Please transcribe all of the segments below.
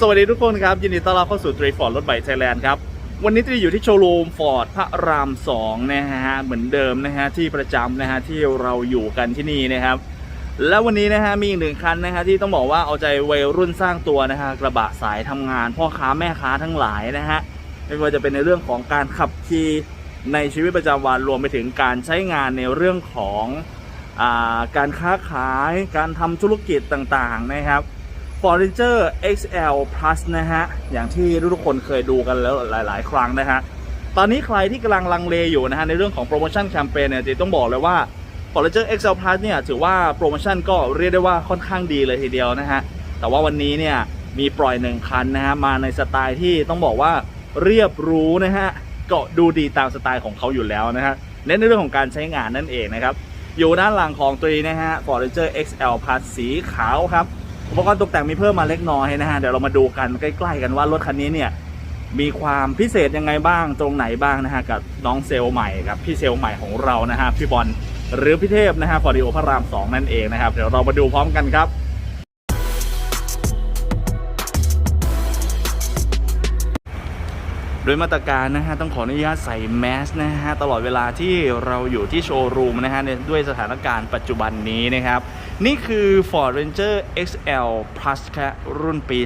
สวัสดีทุกคนครับ ยินดีต้อนรับเข้าสู่ t r ีฟอร์ดรถใหม่ไทยแลนด์ครับ วันนี้จะอยู่ที่โชว์รูมฟอร์ดพระราม 2 นะฮะ เหมือนเดิมนะฮะ ที่ประจำนะฮะ ที่เราอยู่กันที่นี่นะครับ แล้ววันนี้นะฮะ มีอีกหนึ่งคันนะฮะ ที่ต้องบอกว่าเอาใจวัยรุ่นสร้างตัวนะฮะ กระบะสายทำงาน พ่อค้าแม่ค้าทั้งหลายนะฮะ ไม่ว่าจะเป็นในเรื่องของการขับขี่ในชีวิตประจำวันรวมไปถึงการใช้งานในเรื่องของอาการค้าขาย การทำธุรกิจต่างๆนะครับ f o r a g e r XL Plus นะฮะ อย่างที่ทุกคนเคยดูกันแล้วหลาย ๆ ครั้งนะฮะ ตอนนี้ใครที่กำลังลังเลอยู่นะฮะ ในเรื่องของโปรโมชั่นแคมเปญเนี่ยเจต้องบอกเลยว่า f o r a g e r XL Plus เนี่ย ถือว่าโปรโมชั่นก็เรียกได้ว่าค่อนข้างดีเลยทีเดียวนะฮะ แต่ว่าวันนี้เนี่ยมีปล่อยหนึ่งคันนะฮะ มาในสไตล์ที่ต้องบอกว่าเรียบรู้นะฮะก็ดูดีตามสไตล์ของเขาอยู่แล้วนะฮะเน้นในเรื่องของการใช้งานนั่นเองนะครับอยู่ด้านหลังของตัวนี้นะฮะ f o r a g e r XL Plus สีขาวครับ อุปกรณ์ตกแต่งมีเพิ่มมาเล็กน้อยนะฮะเดี๋ยวเรามาดูกันใกล้ ๆ กันว่ารถคันนี้เนี่ยมีความพิเศษยังไงบ้างตรงไหนบ้างนะฮะกับน้องเซลล์ใหม่กับพี่เซลล์ใหม่ของเรานะฮะพี่บอลหรือพี่เทพนะฮะฟอร์ดิโอพระราม2นั่นเองนะครับเดี๋ยวเรามาดูพร้อมกันครับ โดยมาตรการนะฮะต้องขออนุญาตใส่แมสนะฮะตลอดเวลาที่เราอยู่ที่โชว์รูมนะฮะด้วยสถานการณ์ปัจจุบันนี้นะครับ นี่คือ Ford Ranger XL Plus ครับรุ่นปี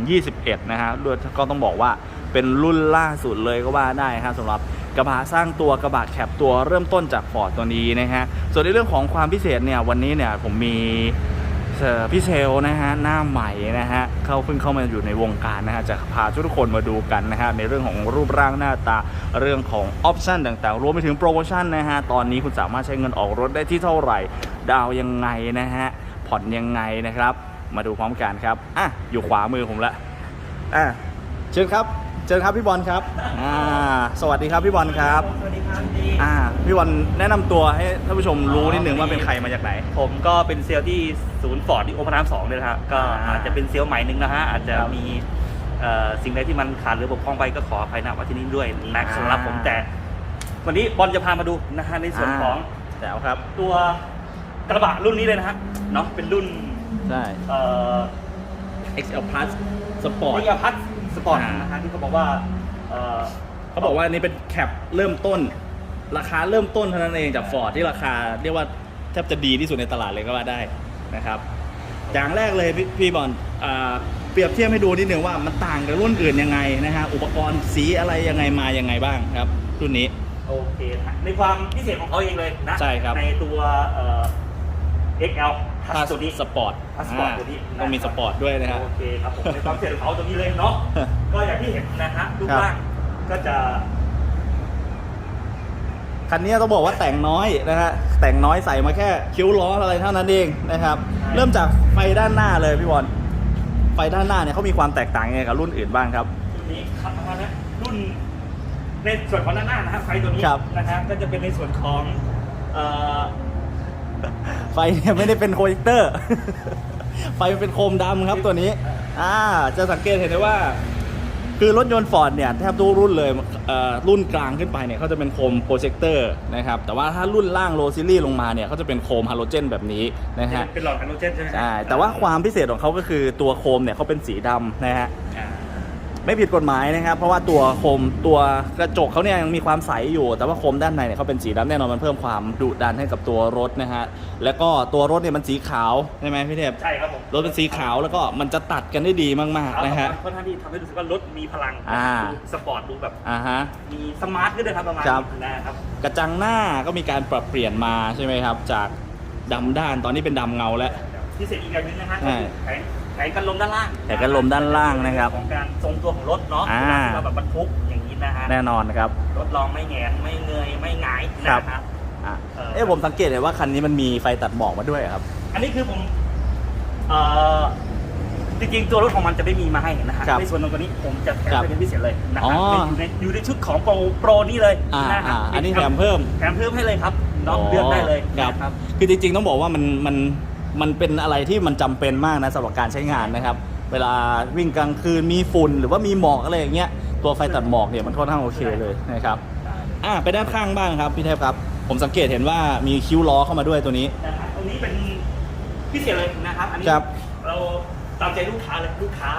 2021 นะฮะด้วยก็ต้องบอกว่าเป็นรุ่นล่าสุดเลยก็ว่าได้ครับสำหรับกระบะสร้างตัวกระบะแคปตัวเริ่มต้นจาก Ford ตัวนี้นะฮะส่วนในเรื่องของความพิเศษเนี่ยวันนี้เนี่ยผมมี พี่เซลนะฮะหน้าใหม่นะฮะเขาเพิ่งเข้ามาอยู่ในวงการนะฮะจะพาทุกคนมาดูกันนะฮะในเรื่องของรูปร่างหน้าตาเรื่องของออปชันต่างๆ รวมไปถึงโปรโมชั่นนะฮะตอนนี้คุณสามารถใช้เงินออกรถได้ที่เท่าไหร่ ดาวยังไงนะฮะผ่อนยังไงนะครับ มาดูพร้อมกันครับอะอยู่ขวามือผมละอะเชิญครับ เชิญครับพี่บอลครับอ่าสวัสดีครับพี่บอลครับสวัสดีครับดีอ่าพี่บอลแนะนำตัวให้ท่านผู้ชมรู้นิดนึงว่าเป็นใครมาจากไหน ผมก็เป็นเซลล์ที่ศูนย์ฟอร์ดที่โอพารามสองเนี่ยนะครับก็อ่าอาจจะเป็นเซลล์ใหม่หนึ่งนะฮะอาจจะครับมีเอ่อสิ่งใดที่มันขาดหรือบกพร่องไปก็ขออภัยนะว่าที่นี้ด้วยนะอ่าสำหรับผมแต่ วันนี้บอลจะพามาดูนะฮะในส่วนของแจ๋วครับตัวกระบะรุ่นนี้เลยนะฮะเนาะเป็นรุ่นใช่ เอ่อ XL Plus Sport นิยพัท สปอร์ตอ่านนะฮะที่เขาบอกว่าเอ่อเขาบอกว่าอันนี้เป็นแคปเริ่มต้น ราคาเริ่มต้นเท่านั้นเองจากฟอร์ดที่ราคาเรียกว่าแทบจะดีที่สุดในตลาดเลยก็ว่าได้นะครับอย่างแรกเลยพี่พี่บอลอ่าเปรียบเทียบให้ดูนิดนึงว่ามันต่างกับรุ่นอื่นยังไงนะฮะอุปกรณ์สีอะไรยังไงมายังไงบ้างครับรุ่นนี้โอเคนะฮะในความพิเศษของเขาเองเลยนะใช่ครับในตัวเอ่อ XL พัสตัวนี้สปอร์ตพาสปอร์ตตัวนี้นะต้องมีสปอร์ตด้วยนะฮะโอเคครับผมในความเสร็จของเขาตัวนี้เลยเนาะก็อย่างที่เห็นนะฮะรูปครับร่างก็จะคันนี้ต้องบอกว่าแต่งน้อยนะฮะแต่งน้อยใส่มาแค่คิ้วล้ออะไรเท่านั้นเองนะครับ เริ่มจากไฟด้านหน้าเลยพี่บอลไฟด้านหน้าเนี่ยเขามีความแตกต่างยังไงกับรุ่นอื่นบ้างครับรุ่นนี้ครับนะฮะรุ่นในส่วนของด้านหน้านะฮะไฟตัวนี้ครับนะฮะก็จะเป็นในส่วนของเอ่อ ไฟเนี่ยไม่ได้เป็นโปรเจคเตอร์ ไฟมันเป็นโคมดำครับตัวนี้ อ่า จะสังเกตเห็นได้ว่า คือรถยนต์ฟอร์ดเนี่ยแทบทุกรุ่นเลยเอ่อรุ่นกลางขึ้นไปเนี่ยเขาจะเป็นโคมโปรเจคเตอร์นะครับ แต่ว่าถ้ารุ่นล่างโลซีรีส์ลงมาเนี่ยเขาจะเป็นโคมฮาโลเจนแบบนี้นะฮะ เป็นหลอดฮาโลเจนใช่ไหมฮะใช่ แต่ว่าความพิเศษของเขาก็คือตัวโคมเนี่ยเขาเป็นสีดำนะฮะอ่า ไม่ผิดกฎหมายนะครับ เพราะว่าตัวโคมตัวกระจกเขาเนี่ยยังมีความใสอยู่ แต่ว่าโคมด้านในเนี่ยเขาเป็นสีดำแน่นอนมันเพิ่มความดุดันให้กับตัวรถนะฮะแล้วก็ตัวรถเนี่ยมันสีขาวใช่ไหมพี่เทพใช่ครับผมรถเป็นสีขาวแล้วก็มันจะตัดกันได้ดีมากๆนะฮะค่อนข้างที่ทำให้รู้สึกว่ารถมีพลังอ่าดูสปอร์ตดูแบบอ่าฮะมีสมาร์ทขึ้นเลยครับประมาณครับนี้นะครับกระจังหน้าก็มีการปรับเปลี่ยนมาใช่ไหมครับ จากดำด้านตอนนี้เป็นดำเงาแล้ว พิเศษอีกอย่างหนึงนะฮะใช่แผงแผงกันลมด้านล่างแผงกันลมด้านล่างนะครับ ของการทรงตัวของรถเนาะอ่าเวลาที่เราแบบบรรทุกอย่างนี้นะฮะแน่นอนนะครับ รถรองไม่แหงนไม่เงยไม่หงายครับนะครับอะเออ เอ๊ะผมสังเกตเห็นว่าคันนี้มันมีไฟตัดหมอกมาด้วยครับ อันนี้คือผมเอ่อจริงๆตัวรถของมันจะไม่มีมาให้นะฮะครับในส่วนตรงนี้ผมจะแถมครับให้เป็นพิเศษเลยนะอ๋ฮะอ อยู่ในอยู่ในชุดของโปรโปรนี่เลยอ่านะฮะอ่าอันนี้แถมเพิ่ม แถมเพิ่มให้เลยครับน้องเลือกได้เลยครับ นะครับคือจริงๆต้องบอกว่ามันมัน มันเป็นอะไรที่มันจำเป็นมากนะสำหรับการใช้งานนะครับ เวลาวิ่งกลางคืนมีฝุ่นหรือว่ามีหมอกอะไรอย่างเงี้ยตัวไฟตัดหมอกเนี่ยมันค่อนข้างโอเคเลยนะครับอ่าไปด้านข้างบ้างครับพี่เทพครับ ผมสังเกตเห็นว่ามีคิ้วล้อเข้ามาด้วยตัวนี้นะครับตรงนี้เป็นพิเศษเลยนะครับอันนี้ครับเราตามใจลูกค้าเลยลูกค้า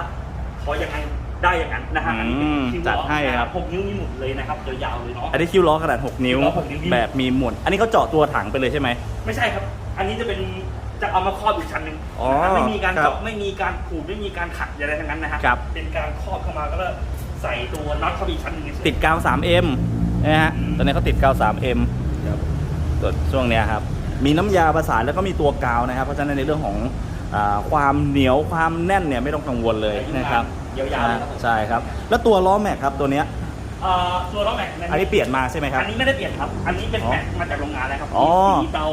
ขอยังไงได้อย่างนั้นนะฮะอันนี้เป็นอืมคิวจัดให้ครับหกนิ้วมีหมุนเลยนะครับยาวๆเลยเนาะอันนี้คิ้วล้อขนาด6นิ้วคิ้วล้อหกนิ้วแบบมีหมุนอันนี้เขาเจาะตัวถังไปเลยใช่ไหมไม่ใช่ครับ อันนี้จะเป็น จะเอามาครอบอีกชั้นหนึ่งอ๋อนะครับไม่มีการครับเจาะไม่มีการขูดไม่มีการขัดอะไรทั้งนั้นนะฮะครับ เป็นการครอบเข้ามาแล้วก็ใส่ตัวน็อตเข้าไปอีกชั้นหนึ่งเฉยๆ ติดกาว 3M นะฮะ อืม ตอนนี้เขาติดกาว 3M ครับตัวช่วงเนี้ยครับ มีน้ำยาประสานแล้วก็มีตัวกาวนะครับ เพราะฉะนั้นในเรื่องของอาความเหนียวความแน่นเนี่ยไม่ต้องกังวลเลยนะครับยาวๆเลยครับผม ใช่ครับ แล้วตัวล้อแม็กครับตัวเนี้ย เอ่อตัวล้อแม็กซ์อันนี้เปลี่ยนมาใช่ไหมครับ อันนี้ไม่ได้เปลี่ยนครับ อันนี้เป็นอ๋อแม็กซ์มาจากโรงงานแล้วครับอ๋อ สีเตา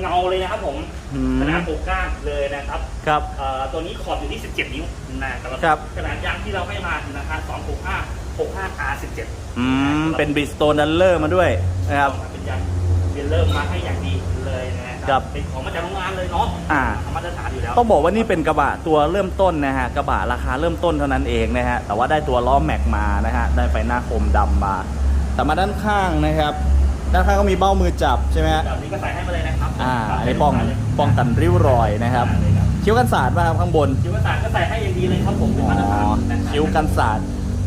เงาเลยนะครับผมอืมขนาดโปกก้านเลยนะครับครับ เอ่อตัวนี้ขอบอยู่ที่ 17 นิ้วนะครับครับ ขนาดยางที่เราให้มานะครับ265 65 R17 อืม เป็นบริสโตนดัลเลอร์มาด้วยนะครับ เป็นยางเรียนเริ่มมาให้อย่างดีเลยนะคครัรับเป็นของมาจากโรงงานเลยเนาะอ่า มาตรฐานอยู่แล้ว ต้องบอกว่านี่เป็นกระบะตัวเริ่มต้นนะฮะกระบะราคาเริ่มต้นเท่านั้นเองนะฮะแต่ว่าได้ตัวล้อแม็กมานะฮะได้ไฟหน้าคมดำมา แต่มาด้านข้างนะครับ ด้านข้างก็มีเบ้ามือจับใช่ไหมฮะแบบนี้ก็ใส่ให้มาเลยนะครับอ่าอันนี้ป้องป้องกันริ้วรอยนะครับได้เลยครับคิ้วกันสาดป่ะครับข้างบนคิ้วกระต่ายก็ใส่ให้อย่างดีเลยครับผมเป็นอ๋มาตรฐานอนะครับคิ้วกันสาด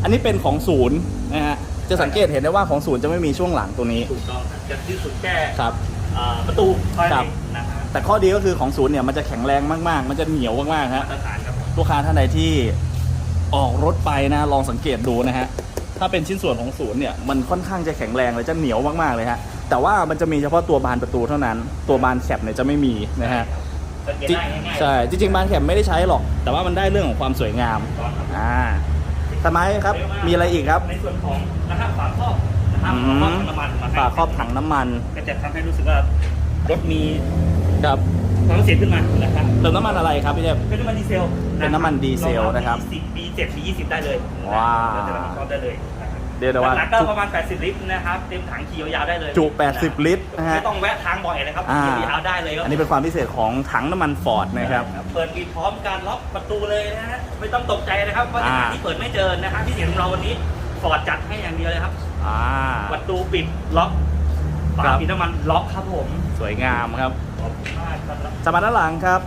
อันนี้เป็นของศูนย์นะฮะจะสังเกตเห็นได้ว่าของศูนย์จะไม่มีช่วงหลังตัวนี้ถูกต้องครับจะที่สุดแค่ครับเอ่อประตูเท่านั้นครับเองนะครับแต่ข้อดีก็คือของศูนย์เนี่ยมันจะแข็งแรงมากๆ มันจะเหนียวมากๆฮะมาตรฐานครับผมลูกค้าท่านใดที่ออกรถไปนะลองสังเกตดูนะฮะ ถ้าเป็นชิ้นส่วนของศูนย์เนี่ยมันค่อนข้างจะแข็งแรงเลยจะเหนียวมากๆเลยฮะแต่ว่ามันจะมีเฉพาะตัวบานประตูเท่านั้น ตัวบานแคปเนี่ยจะไม่มีนะฮะสังเกตจิได้ง่ายๆใช่จริงๆบานแคปไม่ได้ใช้หรอก แต่ว่ามันได้เรื่องของความสวยงามถูกต้องครับอ่าทำไมครับมีอะไรอีกครับในส่วนของนะครับฝาครอบนะครับอืมฝาครอบน้ำมันมให้ฝาครอบถังน้ำมัน ก็จะทำให้รู้สึกว่ารถมีครับ ความเสียงขึ้นมานะครับเติมน้ำมันอะไรครับพี่เทพ เป็นน้ำมันดีเซลเป็นน้ำมันดีเซลนะครับปี10ปี7ปี20 ได้เลยว้าวเดี๋ยวจะมาครอบได้เลยนะครับเดี๋ยวเดี๋ยวว่าหลักๆก็ประมาณ 80 ลิตรนะครับเต็มถังขี่ยาวๆได้เลยจุ 80 ลิตรนะฮะ ไม่ต้องแวะทางบ่อยนะครับอ่า ขี่ยาวๆได้เลยครับอันนี้เป็นความพิเศษของถังน้ำมันฟอร์ดนะครับ เปิดปิดพร้อมการล็อกประตูเลยนะฮะไม่ต้องตกใจนะครับว่าจะหาอ่าที่เปิดไม่เจอนะครับที่เห็นของเราวันนี้ฟอร์ดจัดให้อย่างเดียวเลยครับ อ่า ประตูปิดล็อกฝาครับ ปิดน้ำมันล็อกครับผม สวยงามครับ ขอบคุณมากครับจะมาด้านหลังครับ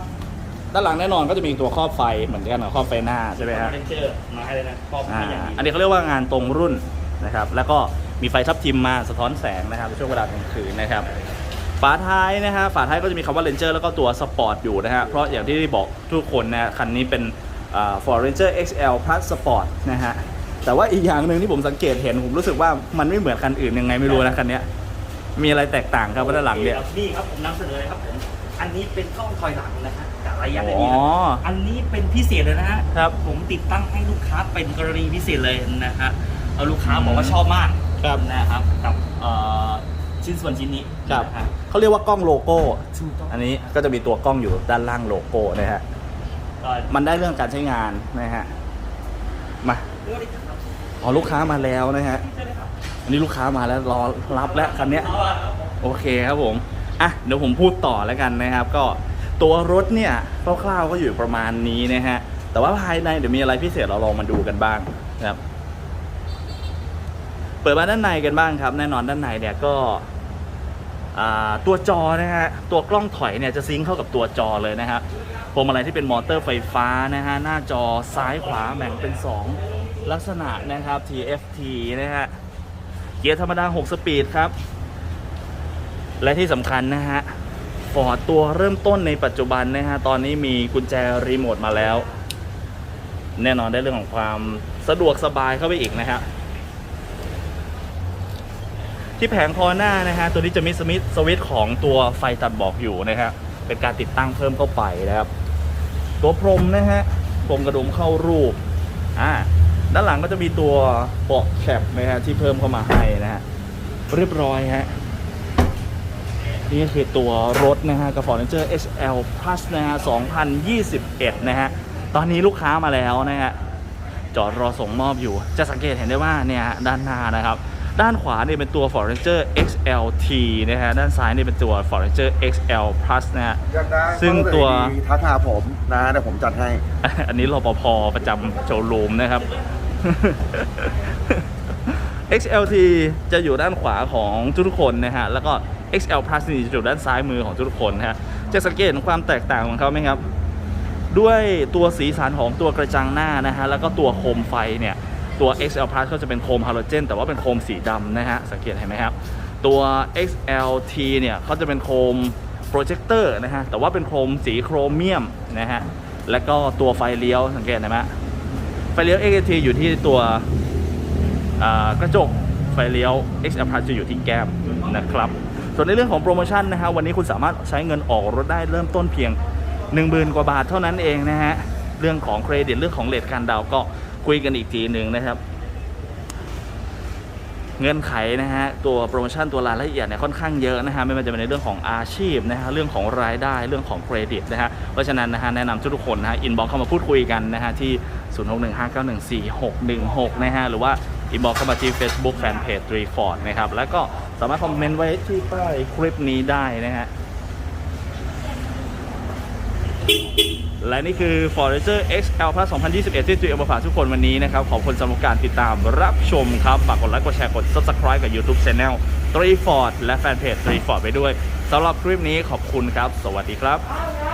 ด้านหลังแน่นอนก็จะมีตัวครอบไฟเหมือนกันกับครอบไฟหน้าใช่ไหมฮะเลนเจอร์มาให้เลยนะครอบอ่าให้อย่างดีอันนี้เขาเรียกว่างานตรงรุ่นนะครับ แล้วก็มีไฟทับทิมมาสะท้อนแสงนะครับในช่วงเวลากลางคืนนะครับฝาท้ายนะฮะฝาท้ายก็จะมีคำว่า Ranger แล้วก็ตัวสปอร์ตอยู่นะฮะเพราะอย่างที่ได้บอกทุกคนนะคันนี้เป็นอ่า Ford Ranger XL Plus Sport นะฮะแต่ว่าอีกอย่างหนึ่งที่ผมสังเกตเห็นผมรู้สึกว่ามันไม่เหมือนคันอื่นยังไงไม่รู้นะคันเนี้ย มีอะไรแตกต่างครับว่าด้านหลังเนี่ย นี่ครับผมนำเสนอเลยครับผมอันนี้เป็นกล้องถอยหลังนะฮะจากระยะอ๋ได้อดีนะอันนี้เป็นพิเศษเลยนะฮะครับผมติดตั้งให้ลูกค้าเป็นกรณีพิเศษเลยนะฮะเอาลูกค้าบอกว่าชอบมากครับนะครับกับเอ่อชิ้นส่วนชิ้นนี้ครับ นะฮะเขาเรียกว่ากล้องโลโก้ ถูกต้องอันนี้ก็จะมีตัวกล้องอยู่ด้านล่างโลโก้นะฮะเอ่อมันได้เรื่องการใช้งานนะฮะ มา เรื่องนี้ครับอ๋อลูกค้ามาแล้วนะฮะใช่ไหมครับ อันนี้ลูกค้ามาแล้วรอรับแล้วคันเนี้ยโอเคครับผมอะเดี๋ยวผมพูดต่อแล้วกันนะครับ ก็ตัวรถเนี่ยคร่าวๆก็อยู่ประมาณนี้นะฮะแต่ว่าภายในเดี๋ยวมีอะไรพิเศษเราลองมาดูกันบ้างนะครับ เปิดมาด้านในกันบ้างครับ แน่นอนด้านในเนี่ยก็ตัวจอนะฮะตัวกล้องถอยเนี่ยจะซิงค์เข้ากับตัวจอเลยนะฮะพวงมาลัยที่เป็นมอเตอร์ไฟฟ้านะฮะหน้าจอซ้ายขวาแบ่งเป็น 2 ลักษณะนะครับ TFT นะฮะ เกียร์ธรรมดา 6 สปีดครับ และที่สำคัญนะฮะฟอร์ดตัวเริ่มต้นในปัจจุบันนะฮะ ตอนนี้มีกุญแจรีโมทมาแล้ว แน่นอนได้เรื่องของความสะดวกสบายเข้าไปอีกนะฮะที่แผงคอหน้านะฮะ ตัวนี้จะมีสมิธสวิตช์ของตัวไฟตัดบอกอยู่นะฮะ เป็นการติดตั้งเพิ่มเข้าไปนะครับ ตัวพรมนะฮะพรมกระดุมเข้ารูปอ่า ด้านหลังก็จะมีตัวเบาะแคปนะฮะที่เพิ่มเข้ามาให้นะฮะเรียบร้อยฮะนี่คือตัวรถนะฮะกับ Ford Ranger XL Plus นะฮะ 2021 นะฮะ ตอนนี้ลูกค้ามาแล้วนะฮะ จอดรอส่งมอบอยู่ จะสังเกตเห็นได้ว่าเนี่ยฮะด้านหน้านะครับ ด้านขวาเนี่ยเป็นตัว Ford Ranger XLT นะฮะ ด้านซ้ายเนี่ยเป็นตัว Ford Ranger XL Plus นะฮะอยากได้ซึ่งตัวดีทักหาผมนะเดี๋ยวผมจัดให้ อันนี้รปภประจำโชว์รูมนะครับ XLT จะอยู่ด้านขวาของทุกๆคนนะฮะ แล้วก็ XL Plus นี่จะอยู่ด้านซ้ายมือของทุกๆคนนะฮะ จะสังเกตความแตกต่างของเขาไหมครับ ด้วยตัวสีสันของตัวกระจังหน้านะฮะ แล้วก็ตัวโคมไฟเนี่ย ตัว XL Plus ก็จะเป็นโคมฮาโลเจน แต่ว่าเป็นโคมสีดำนะฮะ สังเกตเห็นไหมครับ ตัว XLT เนี่ยเขาจะเป็นโคมโปรเจคเตอร์นะฮะ แต่ว่าเป็นโคมสีโครเมียมนะฮะ แล้วก็ตัวไฟเลี้ยวสังเกตเห็นไหม ไฟเลี้ยว XLT อยู่ที่ตัวกระจกไฟเลี้ยว XL Plus จะอยู่ที่แก้มนะครับ ส่วนในเรื่องของโปรโมชั่นนะฮะวันนี้คุณสามารถใช้เงินออกรถได้เริ่มต้นเพียง 1 0,000 กว่าบาทเท่านั้นเองนะฮะ เรื่องของเครดิตเรื่องของเลทการดาวก็คุยกันอีกทีหนึ่งนะครับ เงื่อนไขนะฮะตัวโปรโมชั่นตัวรายละเอียดเนี่ยค่อนข้างเยอะนะฮะไม่ว่าจะเป็นในเรื่องของอาชีพนะฮะเรื่องของรายได้เรื่องของเครดิตนะฮะเพราะฉะนั้นนะฮะแนะนำทุกคนนะฮะอินบ็อกเข้ามาพูดคุยกันนะฮะที่ 0615914616 นะฮะ หรือว่าอินบ็อกเข้ามาที่ Facebook Fanpage 3 Ford นะครับ แล้วก็สามารถคอมเมนต์ไว้ที่ใต้คลิปนี้ได้นะฮะ และนี่คือ Forager XL Plus 2021 ที่จุยเอามาฝากทุกคนวันนี้นะครับ ขอบคุณสำหรับการติดตามรับชมครับ ฝากกดไลค์ กดแชร์ กด Subscribe กับ YouTube Channel 3 Ford และแฟนเพจ3 Ford ไปด้วยสำหรับคลิปนี้ขอบคุณครับ สวัสดีครับ